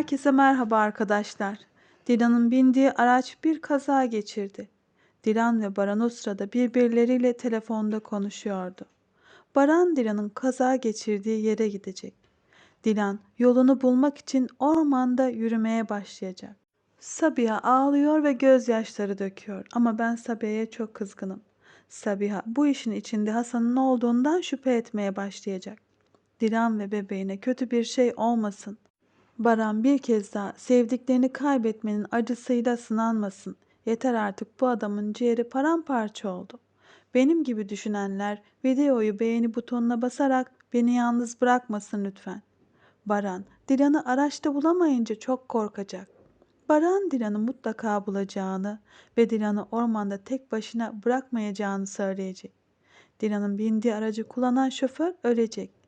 Herkese merhaba arkadaşlar. Dilan'ın bindiği araç bir kaza geçirdi. Dilan ve Baran o sırada birbirleriyle telefonda konuşuyordu. Baran Dilan'ın kaza geçirdiği yere gidecek. Dilan yolunu bulmak için ormanda yürümeye başlayacak. Sabiha ağlıyor ve gözyaşları döküyor ama ben Sabiha'ya çok kızgınım. Sabiha bu işin içinde Hasan'ın olduğundan şüphe etmeye başlayacak. Dilan ve bebeğine kötü bir şey olmasın. Baran bir kez daha sevdiklerini kaybetmenin acısıyla sınanmasın. Yeter artık bu adamın ciğeri paramparça oldu. Benim gibi düşünenler videoyu beğeni butonuna basarak beni yalnız bırakmasın lütfen. Baran, Dilan'ı araçta bulamayınca çok korkacak. Baran Dilan'ı mutlaka bulacağını ve Dilan'ı ormanda tek başına bırakmayacağını söyleyecek. Dilan'ın bindiği aracı kullanan şoför ölecek.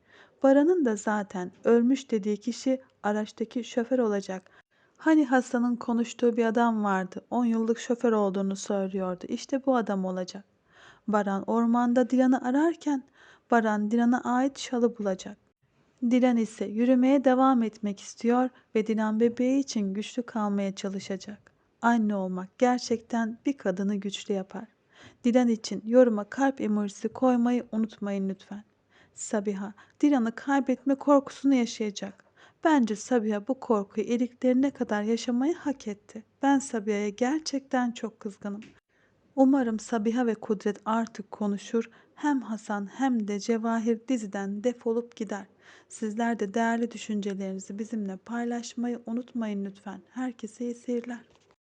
Baran'ın da zaten ölmüş dediği kişi araçtaki şoför olacak. Hani Hasan'ın konuştuğu bir adam vardı. 10 yıllık şoför olduğunu söylüyordu. İşte bu adam olacak. Baran ormanda Dilan'ı ararken Baran Dilan'a ait şalı bulacak. Dilan ise yürümeye devam etmek istiyor ve Dilan bebeği için güçlü kalmaya çalışacak. Anne olmak gerçekten bir kadını güçlü yapar. Dilan için yoruma kalp emojisi koymayı unutmayın lütfen. Sabiha, Dilan'ı kaybetme korkusunu yaşayacak. Bence Sabiha bu korkuyu iliklerine kadar yaşamayı hak etti. Ben Sabiha'ya gerçekten çok kızgınım. Umarım Sabiha ve Kudret artık konuşur. Hem Hasan hem de Cevahir diziden defolup gider. Sizler de değerli düşüncelerinizi bizimle paylaşmayı unutmayın lütfen. Herkese iyi seyirler.